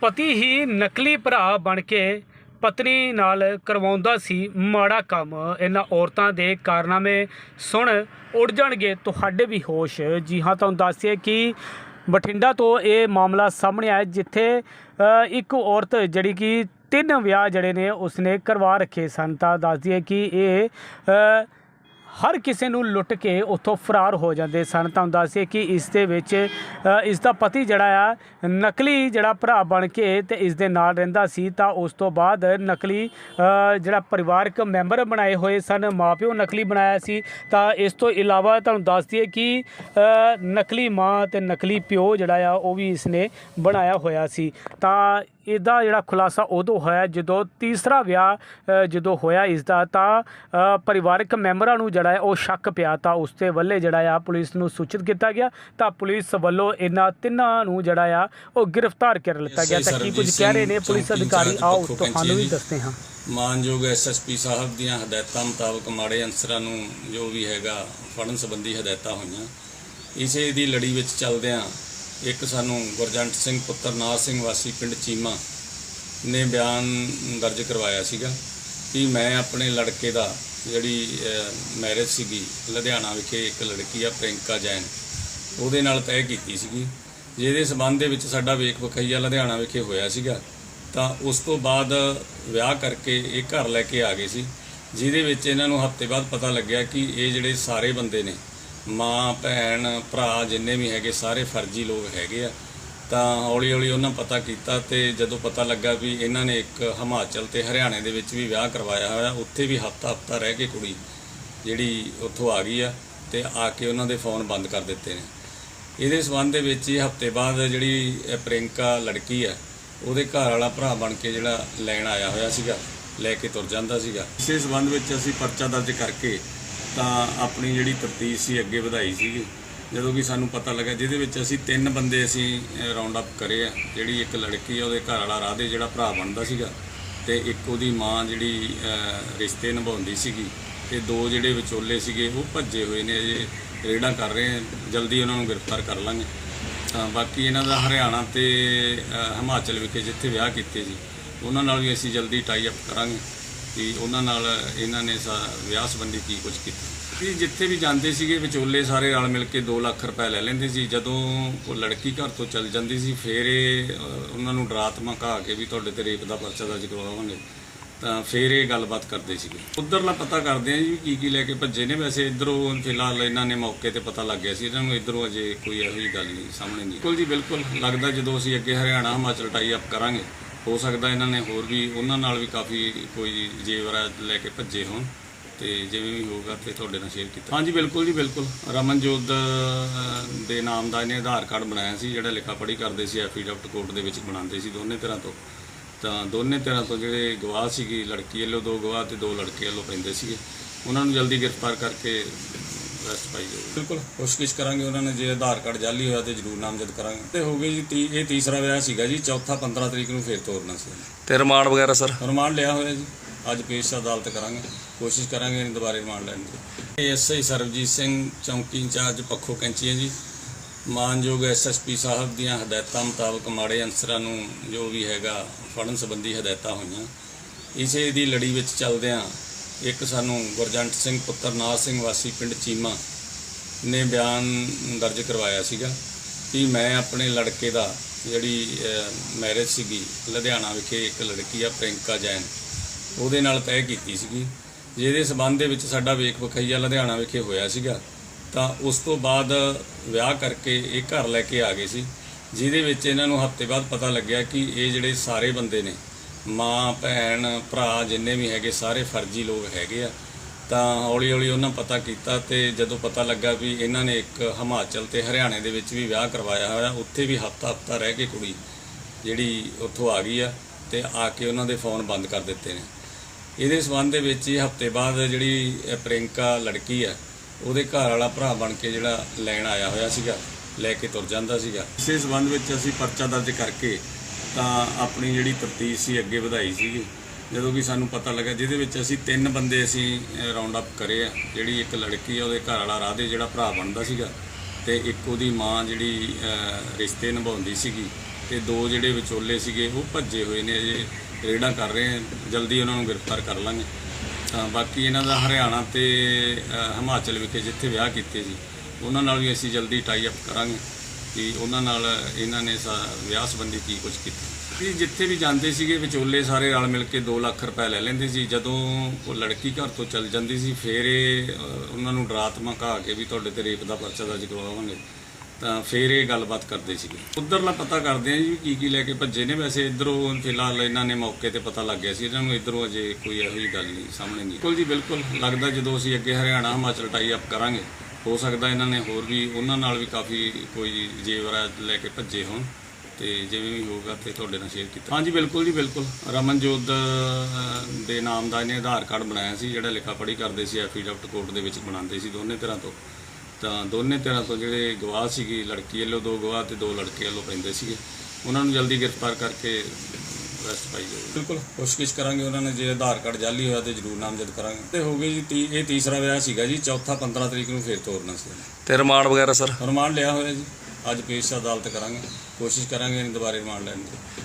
ਪਤੀ ਹੀ ਨਕਲੀ ਭਰਾ ਬਣ ਕੇ ਪਤਨੀ ਨਾਲ ਕਰਵਾਉਂਦਾ ਸੀ ਮਾੜਾ ਕੰਮ। ਇਹਨਾਂ ਔਰਤਾਂ ਦੇ ਕਾਰਨਾਮੇ ਸੁਣ ਉੱਡ ਜਾਣਗੇ। ਤੁਹਾਡੇ ਵੀ ਹੋਸ਼। ਜੀ ਹਾਂ, ਤੁਹਾਨੂੰ ਦੱਸਿਏ ਕਿ ਬਠਿੰਡਾ ਤੋਂ ਇਹ ਮਾਮਲਾ ਸਾਹਮਣੇ ਆਇਆ, ਜਿੱਥੇ ਇੱਕ ਔਰਤ ਜਿਹੜੀ ਕਿ ਤਿੰਨ ਵਿਆਹ ਜਿਹੜੇ ਨੇ, ਉਸਨੇ ਕਰਵਾ ਰੱਖੇ ਸਨ। ਤਾਂ ਦੱਸ ਦਈਏ ਕਿ ਇਹ ਹਰ ਕਿਸੇ ਨੂੰ ਲੁੱਟ ਕੇ ਉੱਥੋਂ ਫਰਾਰ ਹੋ ਜਾਂਦੇ ਸਨ। ਤੁਹਾਨੂੰ ਦੱਸਿਏ ਕਿ ਇਸ ਦੇ ਵਿੱਚ ਅ, ਇਸ ਦਾ ਪਤੀ ਜਿਹੜਾ ਆ ਨਕਲੀ ਜਿਹੜਾ ਭਰਾ ਬਣ ਕੇ ਤੇ ਇਸ ਦੇ ਨਾਲ ਰਹਿੰਦਾ ਸੀ ਤਾਂ ਉਸ ਤੋਂ ਬਾਅਦ ਨਕਲੀ ਜਿਹੜਾ ਪਰਿਵਾਰਕ ਮੈਂਬਰ ਬਣਾਏ ਹੋਏ ਸਨ ਮਾਪਿਓ ਨਕਲੀ ਬਣਾਇਆ ਸੀ। ਤਾਂ ਇਸ ਤੋਂ ਇਲਾਵਾ ਤੁਹਾਨੂੰ ਦੱਸ ਦਈਏ ਕਿ ਨਕਲੀ ਮਾਂ ਤੇ ਨਕਲੀ ਪਿਓ ਜਿਹੜਾ ਆ ਉਹ ਵੀ ਇਸਨੇ ਬਣਾਇਆ ਹੋਇਆ ਸੀ। ਤਾਂ ਇਹਦਾ ਜਿਹੜਾ ਖੁਲਾਸਾ ਉਦੋਂ ਹੋਇਆ ਜਦੋਂ ਤੀਸਰਾ ਵਿਆਹ ਜਦੋਂ ਹੋਇਆ ਇਸ ਦਾ ਤਾਂ ਪਰਿਵਾਰਕ ਮੈਂਬਰਾਂ ਨੂੰ ਜਿਹੜਾ ਹੈ ਉਹ ਸ਼ੱਕ ਪਿਆ ਤਾਂ ਉਸ ਤੇ ਵੱਲੇ ਜਿਹੜਾ ਆ ਪੁਲਿਸ ਨੂੰ ਸੂਚਿਤ ਕੀਤਾ ਗਿਆ। ਤਾਂ ਪੁਲਿਸ ਵੱਲੋਂ ਇਹਨਾਂ ਤਿੰਨਾਂ ਨੂੰ ਜਿਹੜਾ ਆ ਉਹ ਗ੍ਰਿਫਤਾਰ ਕਰ ਲਿੱਤਾ ਗਿਆ। ਤਾਂ ਕੀ ਕੁਝ ਕਹਿ ਰਹੇ ਨੇ ਪੁਲਿਸ ਅਧਿਕਾਰੀ? ਆਓ ਤੁਹਾਨੂੰ ਵੀ ਦੱਸਦੇ ਹਾਂ। ਮਾਨਯੋਗ ਐਸਐਸਪੀ ਸਾਹਿਬ ਦੀਆਂ ਹਦਾਇਤਾਂ ਮੁਤਾਬਕ ਮਾੜੇ ਅਨਸਰਾਂ ਨੂੰ ਜੋ ਵੀ ਹੈਗਾ ਫੜਨ ਸੰਬੰਧੀ ਹਦਾਇਤਾਂ ਹੋਈਆਂ। ਇਸੇ ਦੀ ਲੜੀ ਵਿੱਚ ਚੱਲਦਿਆਂ ਇੱਕ ਸਾਨੂੰ ਗੁਰਜੰਟ ਸਿੰਘ ਪੁੱਤਰ ਨਾਰ ਸਿੰਘ ਵਾਸੀ ਪਿੰਡ ਚੀਮਾ ਨੇ ਬਿਆਨ ਦਰਜ ਕਰਵਾਇਆ ਸੀਗਾ ਕਿ ਮੈਂ ਆਪਣੇ ਲੜਕੇ ਦਾ ਜਿਹੜੀ ਮੈਰਿਜ ਸੀਗੀ, ਲੁਧਿਆਣਾ ਵਿਖੇ ਇੱਕ ਲੜਕੀ ਆ ਪ੍ਰਿੰਕਾ ਜੈਨ, ਉਹਦੇ ਨਾਲ ਤੈਅ ਕੀਤੀ ਸੀਗੀ। ਜਿਹਦੇ ਸਬੰਧ ਦੇ ਵਿੱਚ ਸਾਡਾ ਵੇਖ ਵਖਈਆ ਲੁਧਿਆਣਾ ਵਿਖੇ ਹੋਇਆ ਸੀਗਾ। ਤਾਂ ਉਸ ਤੋਂ ਬਾਅਦ ਵਿਆਹ ਕਰਕੇ ਇਹ ਘਰ ਲੈ ਕੇ ਆ ਗਏ ਸੀ, ਜਿਹਦੇ ਵਿੱਚ ਇਹਨਾਂ ਨੂੰ ਹਫ਼ਤੇ ਬਾਅਦ ਪਤਾ ਲੱਗਿਆ ਕਿ ਇਹ ਜਿਹੜੇ ਸਾਰੇ ਬੰਦੇ ਨੇ ਮਾਂ, ਭੈਣ, ਭਰਾ ਜਿੰਨੇ ਵੀ ਹੈਗੇ, ਸਾਰੇ ਫਰਜ਼ੀ ਲੋਕ ਹੈਗੇ ਆ। ਤਾਂ ਹੌਲੀ ਹੌਲੀ ਉਹਨਾਂ ਪਤਾ ਕੀਤਾ ਤੇ ਜਦੋਂ ਪਤਾ ਲੱਗਾ ਵੀ ਇਹਨਾਂ ਨੇ ਇੱਕ ਹਿਮਾਚਲ ਤੇ ਹਰਿਆਣੇ ਦੇ ਵਿੱਚ ਵੀ ਵਿਆਹ ਕਰਵਾਇਆ ਹੋਇਆ, ਉੱਥੇ ਵੀ ਹਫ਼ਤਾ ਹਫ਼ਤਾ ਰਹਿ ਕੇ ਕੁੜੀ ਜਿਹੜੀ ਉੱਥੋਂ ਆ ਗਈ ਆ ਤੇ ਆ ਕੇ ਉਹਨਾਂ ਦੇ ਫੋਨ ਬੰਦ ਕਰ ਦਿੱਤੇ ਨੇ। ਇਹਦੇ ਸਬੰਧ ਦੇ ਵਿੱਚ ਹੀ ਹਫ਼ਤੇ ਬਾਅਦ ਜਿਹੜੀ ਇਹ ਪ੍ਰਿੰਕਾ ਲੜਕੀ ਆ, ਉਹਦੇ ਘਰ ਵਾਲਾ ਭਰਾ ਬਣ ਕੇ ਜਿਹੜਾ ਲੈਣ ਆਇਆ ਹੋਇਆ ਸੀਗਾ, ਲੈ ਕੇ ਤੁਰ ਜਾਂਦਾ ਸੀਗਾ। ਇਸੇ ਸਬੰਧ ਵਿੱਚ ਅਸੀਂ ਪਰਚਾ ਦਰਜ ਕਰਕੇ ਤਾਂ ਆਪਣੀ ਜਿਹੜੀ ਤਫਤੀਸ਼ ਸੀ, ਅੱਗੇ ਵਧਾਈ ਸੀਗੀ। ਜਦੋਂ ਕਿ ਸਾਨੂੰ ਪਤਾ ਲੱਗਾ, ਜਿਹਦੇ ਵਿੱਚ ਅਸੀਂ ਤਿੰਨ ਬੰਦੇ ਅਸੀਂ ਰਾਉਂਡ ਅਪ ਕਰੇ ਆ। ਜਿਹੜੀ ਇੱਕ ਲੜਕੀ ਆ, ਉਹਦੇ ਘਰ ਵਾਲਾ ਰਾਧੇ ਜਿਹੜਾ ਭਰਾ ਬਣਦਾ ਸੀਗਾ ਤੇ ਇੱਕ ਉਹਦੀ ਮਾਂ ਜਿਹੜੀ ਰਿਸ਼ਤੇ ਨਿਭਾਉਂਦੀ ਸੀਗੀ ਤੇ ਦੋ ਜਿਹੜੇ ਵਿਚੋਲੇ ਸੀਗੇ, ਉਹ ਭੱਜੇ ਹੋਏ ਨੇ, ਅਜੇ ਰੇਡਾਂ ਕਰ ਰਹੇ ਆ। ਜਲਦੀ ਉਹਨਾਂ ਨੂੰ ਗ੍ਰਿਫਤਾਰ ਕਰ ਲਾਂਗੇ। ਤਾਂ ਬਾਕੀ ਇਹਨਾਂ ਦਾ ਹਰਿਆਣਾ ਤੇ ਹਿਮਾਚਲ ਵਿਖੇ ਜਿੱਥੇ ਵਿਆਹ ਕੀਤੇ ਸੀ, ਉਹਨਾਂ ਨਾਲ ਵੀ ਅਸੀਂ ਜਲਦੀ ਟਾਈ ਅਪ ਕਰਾਂਗੇ। ਕਿ ਉਹਨਾਂ ਨਾਲ ਇਹਨਾਂ ਨੇ ਸਾ- ਵਿਆਹ ਸੰਬੰਧੀ ਕੀ ਕੁਝ ਕੀਤਾ। ਵੀ ਜਿੱਥੇ ਵੀ ਜਾਂਦੇ ਸੀਗੇ ਵਿਚੋਲੇ ਸਾਰੇ ਰਲ ਮਿਲ ਕੇ 2 ਲੱਖ ਰੁਪਏ ਲੈ ਲੈਂਦੇ ਸੀ। ਜਦੋਂ ਉਹ ਲੜਕੀ ਘਰ ਤੋਂ ਚਲ ਜਾਂਦੀ ਸੀ ਫਿਰ ਇਹ ਉਹਨਾਂ ਨੂੰ ਡਰਾਤ ਮਕਾ ਕੇ ਵੀ ਤੁਹਾਡੇ ਤੇ ਰੇਪ ਦਾ ਪਰਚਾ ਦਰਜ ਕਰਵਾਵਾਂਗੇ। ਤਾਂ ਫਿਰ ਇਹ ਗੱਲਬਾਤ ਕਰਦੇ ਸੀਗੇ। ਉਧਰਲਾ ਪਤਾ ਕਰਦੇ ਆ ਜੀ ਕੀ ਕੀ ਲੈ ਕੇ ਭੱਜੇ ਨੇ। ਵੈਸੇ ਇਧਰੋਂ ਫਿਲਹਾਲ ਇਹਨਾਂ ਨੇ ਮੌਕੇ ਤੇ ਪਤਾ ਲੱਗ ਗਿਆ ਸੀ। ਇਹਨਾਂ ਨੂੰ ਇਧਰੋਂ ਅਜੇ ਕੋਈ ਇਹੋ ਜਿਹੀ ਗੱਲ ਨਹੀਂ ਸਾਹਮਣੇ ਨਹੀਂ ਬਿਲਕੁਲ ਜੀ ਬਿਲਕੁਲ। ਲੱਗਦਾ ਜਦੋਂ ਅਸੀਂ ਅੱਗੇ ਹਰਿਆਣਾ ਹਿਮਾਚਲ ਟਾਈ ਅਪ ਕਰਾਂਗੇ ਹੋ ਸਕਦਾ ਇਹਨਾਂ ਨੇ ਹੋਰ ਵੀ, ਉਹਨਾਂ ਨਾਲ ਵੀ ਕਾਫੀ ਕੋਈ ਜੇਵਰਾ ਲੈ ਕੇ ਭੱਜੇ ਹੋਣ ਤੇ ਜਿਵੇਂ ਵੀ ਹੋਊਗਾ ਤੇ ਤੁਹਾਡੇ ਨਾਲ ਸ਼ੇਅਰ ਕੀਤਾ। ਹਾਂਜੀ, ਬਿਲਕੁਲ ਜੀ, ਬਿਲਕੁਲ। ਰਮਨਜੋਤ ਦੇ ਨਾਮ ਦਾ ਇਹਨੇ ਆਧਾਰ ਕਾਰਡ ਬਣਾਇਆ ਸੀ, ਜਿਹੜਾ ਲਿਖਾ ਪੜ੍ਹੀ ਕਰਦੇ ਸੀ ਐਫੀਡੈਵਿਟ ਕੋਰਟ ਦੇ ਵਿੱਚ ਬਣਾਉਂਦੇ ਸੀ ਦੋਨੇ ਤਰ੍ਹਾਂ ਤੋਂ। ਤਾਂ ਦੋਨੇ ਤਰ੍ਹਾਂ ਤੋਂ ਜਿਹੜੇ ਗਵਾਹ ਸੀਗੀ, ਲੜਕੀ ਵੱਲੋਂ ਦੋ ਗਵਾਹ ਤੇ ਦੋ ਲੜਕੇ ਵੱਲੋਂ ਪੈਂਦੇ ਸੀਗੇ। ਉਹਨਾਂ ਨੂੰ ਜਲਦੀ ਗ੍ਰਿਫਤਾਰ ਕਰਕੇ ਅਰੈਸਟ ਪਾਈ ਜਾਊਗੀ ਬਿਲਕੁਲ ਕੋਸ਼ਿਸ਼ ਕਰਾਂਗੇ ਉਹਨਾਂ ਨੇ ਜੇ ਆਧਾਰ ਕਾਰਡ ਜਾਲੀ ਹੋਇਆ ਤੇ ਜ਼ਰੂਰ ਨਾਮਜ਼ਦ ਕਰਾਂਗੇ। ਤੇ ਹੋ ਗਈ ਜੀ ਤੀ- ਇਹ ਤੀਸਰਾ ਵਿਆਹ ਸੀਗਾ ਜੀ ਚੌਥਾ 15 ਤਰੀਕ ਨੂੰ ਫੇਰ ਤੋਰਨਾ ਸੀ। ਤੇ ਰਿਮਾਂਡ ਵਗੈਰਾ ਸਰ? ਰਿਮਾਂਡ ਲਿਆ ਹੋਇਆ ਜੀ। ਅੱਜ ਪੇਸ਼ ਅਦਾਲਤ ਕਰਾਂਗੇ। ਕੋਸ਼ਿਸ਼ ਕਰਾਂਗੇ ਇਹਨੂੰ ਦੁਬਾਰੇ ਰਿਮਾਂਡ ਲੈਣ ਦੀ। ਐਸਆਈ ਸਰਬਜੀਤ ਸਿੰਘ ਚੌਂਕੀ ਇੰਚਾਰਜ ਪੱਖੋ ਕੈਂਚੀ ਹੈ ਜੀ। ਮਾਨਯੋਗ ਐਸਐਸਪੀ ਸਾਹਿਬ ਦੀਆਂ ਹਦਾਇਤਾਂ ਮੁਤਾਬਕ ਮਾੜੇ ਅਨਸਰਾਂ ਨੂੰ ਜੋ ਵੀ ਹੈਗਾ ਫੜਨ ਸੰਬੰਧੀ ਹਦਾਇਤਾਂ ਹੋਈਆਂ। ਇਸੇ ਦੀ ਲੜੀ ਵਿੱਚ ਚੱਲਦਿਆਂ ਇੱਕ ਸਾਨੂੰ ਗੁਰਜੰਟ ਸਿੰਘ ਪੁੱਤਰ ਨਾਰ ਸਿੰਘ ਵਾਸੀ ਪਿੰਡ ਚੀਮਾ ਨੇ ਬਿਆਨ ਦਰਜ ਕਰਵਾਇਆ ਸੀਗਾ ਕਿ ਮੈਂ ਆਪਣੇ ਲੜਕੇ ਦਾ ਜਿਹੜੀ ਮੈਰਿਜ ਸੀਗੀ, ਲੁਧਿਆਣਾ ਵਿਖੇ ਇੱਕ ਲੜਕੀ ਆ ਪ੍ਰਿੰਕਾ ਜੈਨ, ਉਹਦੇ ਨਾਲ ਤੈਅ ਕੀਤੀ ਸੀਗੀ। ਜਿਹਦੇ ਸਬੰਧ ਦੇ ਵਿੱਚ ਸਾਡਾ ਵੇਖ ਵਖਈਆ ਲੁਧਿਆਣਾ ਵਿਖੇ ਹੋਇਆ ਸੀਗਾ। ਤਾਂ ਉਸ ਤੋਂ ਬਾਅਦ ਵਿਆਹ ਕਰਕੇ ਇਹ ਘਰ ਲੈ ਕੇ ਆ ਗਏ ਸੀ, ਜਿਹਦੇ ਵਿੱਚ ਇਹਨਾਂ ਨੂੰ ਹਫ਼ਤੇ ਬਾਅਦ ਪਤਾ ਲੱਗਿਆ ਕਿ ਇਹ ਜਿਹੜੇ ਸਾਰੇ ਬੰਦੇ ਨੇ ਮਾਂ, ਭੈਣ, ਭਰਾ ਜਿੰਨੇ ਵੀ ਹੈਗੇ, ਸਾਰੇ ਫਰਜ਼ੀ ਲੋਕ ਹੈਗੇ ਆ। ਤਾਂ ਹੌਲੀ ਹੌਲੀ ਉਹਨਾਂ ਪਤਾ ਕੀਤਾ ਤੇ ਜਦੋਂ ਪਤਾ ਲੱਗਾ ਵੀ ਇਹਨਾਂ ਨੇ ਇੱਕ ਹਿਮਾਚਲ ਤੇ ਹਰਿਆਣੇ ਦੇ ਵਿੱਚ ਵੀ ਵਿਆਹ ਕਰਵਾਇਆ ਹੋਇਆ, ਉੱਥੇ ਵੀ ਹਫ਼ਤਾ ਹਫ਼ਤਾ ਰਹਿ ਕੇ ਕੁੜੀ ਜਿਹੜੀ ਉੱਥੋਂ ਆ ਗਈ ਆ ਤੇ ਆ ਕੇ ਉਹਨਾਂ ਦੇ ਫੋਨ ਬੰਦ ਕਰ ਦਿੱਤੇ ਨੇ। ਇਹਦੇ ਸਬੰਧ ਦੇ ਵਿੱਚ ਹੀ ਹਫ਼ਤੇ ਬਾਅਦ ਜਿਹੜੀ ਇਹ ਪ੍ਰਿੰਕਾ ਲੜਕੀ ਆ, ਉਹਦੇ ਘਰ ਵਾਲਾ ਭਰਾ ਬਣ ਕੇ ਜਿਹੜਾ ਲੈਣ ਆਇਆ ਹੋਇਆ ਸੀਗਾ, ਲੈ ਕੇ ਤੁਰ ਜਾਂਦਾ ਸੀਗਾ। ਇਸੇ ਸਬੰਧ ਵਿੱਚ ਅਸੀਂ ਪਰਚਾ ਦਰਜ ਕਰਕੇ ਤਾਂ ਆਪਣੀ ਜਿਹੜੀ ਤਫਤੀਸ਼ ਸੀ, ਅੱਗੇ ਵਧਾਈ ਸੀਗੀ। ਜਦੋਂ ਕਿ ਸਾਨੂੰ ਪਤਾ ਲੱਗਾ, ਜਿਹਦੇ ਵਿੱਚ ਅਸੀਂ ਤਿੰਨ ਬੰਦੇ ਅਸੀਂ ਰਾਉਂਡ ਅਪ ਕਰੇ ਆ। ਜਿਹੜੀ ਇੱਕ ਲੜਕੀ ਆ, ਉਹਦੇ ਘਰ ਵਾਲਾ ਰਾਧੇ ਜਿਹੜਾ ਭਰਾ ਬਣਦਾ ਸੀਗਾ ਤੇ ਇੱਕ ਉਹਦੀ ਮਾਂ ਜਿਹੜੀ ਰਿਸ਼ਤੇ ਨਿਭਾਉਂਦੀ ਸੀਗੀ ਤੇ ਦੋ ਜਿਹੜੇ ਵਿਚੋਲੇ ਸੀਗੇ, ਉਹ ਭੱਜੇ ਹੋਏ ਨੇ ਅਜੇ। ਰੇਡਾਂ ਕਰ ਰਹੇ ਹਾਂ ਜਲਦੀ ਉਹਨਾਂ ਨੂੰ ਗ੍ਰਿਫਤਾਰ ਕਰ ਲਾਂਗੇ। ਤਾਂ ਬਾਕੀ ਇਹਨਾਂ ਦਾ ਹਰਿਆਣਾ ਤੇ ਹਿਮਾਚਲ ਵਿਖੇ ਜਿੱਥੇ ਵਿਆਹ ਕੀਤੇ ਸੀ, ਉਹਨਾਂ ਨਾਲ ਵੀ ਅਸੀਂ ਜਲਦੀ ਟਾਈ ਅਪ ਕਰਾਂਗੇ। ਕਿ ਉਹਨਾਂ ਨਾਲ ਇਹਨਾਂ ਨੇ ਸਾ- ਵਿਆਹ ਸੰਬੰਧੀ ਕੀ ਕੁਝ ਕੀਤਾ। ਵੀ ਜਿੱਥੇ ਵੀ ਜਾਂਦੇ ਸੀਗੇ ਵਿਚੋਲੇ ਸਾਰੇ ਰਲ ਮਿਲ ਕੇ 2 ਲੱਖ ਰੁਪਏ ਲੈ ਲੈਂਦੇ ਸੀ। ਜਦੋਂ ਉਹ ਲੜਕੀ ਘਰ ਤੋਂ ਚਲ ਜਾਂਦੀ ਸੀ ਫਿਰ ਇਹ ਅ, ਉਹਨਾਂ ਨੂੰ ਡਰਾਤ ਧਮਕਾ ਕੇ ਵੀ ਤੁਹਾਡੇ ਤੇ ਰੇਪ ਦਾ ਪਰਚਾ ਦਰਜ ਕਰਵਾਵਾਂਗੇ। ਤਾਂ ਫਿਰ ਇਹ ਗੱਲਬਾਤ ਕਰਦੇ ਸੀਗੇ। ਉਧਰਲਾ ਪਤਾ ਕਰਦੇ ਆ ਜੀ ਵੀ ਕੀ ਕੀ ਲੈ ਕੇ ਭੱਜੇ ਨੇ। ਵੈਸੇ ਇਧਰੋਂ ਫਿਲਹਾਲ ਇਹਨਾਂ ਨੇ ਮੌਕੇ ਤੇ ਪਤਾ ਲੱਗ ਗਿਆ ਸੀ। ਇਹਨਾਂ ਨੂੰ ਇਧਰੋਂ ਅਜੇ ਕੋਈ ਇਹੋ ਜਿਹੀ ਗੱਲ ਨਹੀਂ ਸਾਹਮਣੇ ਨਹੀਂ ਬਿਲਕੁਲ ਜੀ ਬਿਲਕੁਲ। ਲੱਗਦਾ ਜਦੋਂ ਅਸੀਂ ਅੱਗੇ ਹਰਿਆਣਾ ਹਿਮਾਚਲ ਟਾਈ ਅਪ ਕਰਾਂਗੇ। ਹੋ ਸਕਦਾ ਇਹਨਾਂ ਨੇ ਹੋਰ ਵੀ, ਉਹਨਾਂ ਨਾਲ ਵੀ ਕਾਫੀ ਕੋਈ ਜੇਵਰਾ ਲੈ ਕੇ ਭੱਜੇ ਹੋਣ ਤੇ ਜਿਵੇਂ ਵੀ ਹੋਊਗਾ ਤੇ ਤੁਹਾਡੇ ਨਾਲ ਸ਼ੇਅਰ ਕੀਤਾ। ਹਾਂਜੀ, ਬਿਲਕੁਲ ਜੀ, ਬਿਲਕੁਲ। ਰਮਨਜੋਤ ਦੇ ਨਾਮ ਦਾ ਇਹਨੇ ਆਧਾਰ ਕਾਰਡ ਬਣਾਇਆ ਸੀ, ਜਿਹੜਾ ਲਿਖਾ ਪੜ੍ਹੀ ਕਰਦੇ ਸੀ ਐਫੀਡੈਵਿਟ ਕੋਰਟ ਦੇ ਵਿੱਚ ਬਣਾਉਂਦੇ ਸੀ ਦੋਨੇ ਤਰ੍ਹਾਂ ਤੋਂ। ਤਾਂ ਦੋਨੇ ਤਰ੍ਹਾਂ ਤੋਂ ਜਿਹੜੇ ਗਵਾਹ ਸੀਗੀ, ਲੜਕੀ ਵੱਲੋਂ ਦੋ ਗਵਾਹ ਤੇ ਦੋ ਲੜਕੇ ਵੱਲੋਂ ਪੈਂਦੇ ਸੀਗੇ। ਉਹਨਾਂ ਨੂੰ ਜਲਦੀ ਗ੍ਰਿਫਤਾਰ ਕਰਕੇ ਅਰੈਸਟ ਪਾਈ ਜਾਵੇ ਬਿਲਕੁਲ ਕੋਸ਼ਿਸ਼ ਕਰਾਂਗੇ ਉਹਨਾਂ ਨੇ ਜੇ ਆਧਾਰ ਕਾਰਡ ਜਾਲੀ ਹੋਇਆ ਤੇ ਜ਼ਰੂਰ ਨਾਮਜ਼ਦ ਕਰਾਂਗੇ। ਤੇ ਹੋ ਗਏ ਜੀ ਤੀ- ਇਹ ਤੀਸਰਾ ਵਿਆਹ ਸੀਗਾ ਜੀ ਚੌਥਾ 15 ਤਰੀਕ ਨੂੰ ਫੇਰ ਤੋਰਨਾ ਸੀ। ਤੇ ਰਿਮਾਂਡ ਵਗੈਰਾ ਸਰ? ਰਿਮਾਂਡ ਲਿਆ ਹੋਇਆ ਜੀ ਅੱਜ ਪੇਸ਼ ਅਦਾਲਤ ਕਰਾਂਗੇ ਕੋਸ਼ਿਸ਼ ਕਰਾਂਗੇ ਇਹਨੂੰ ਦੁਬਾਰੇ ਰਿਮਾਂਡ ਲੈਣ ਦੀ।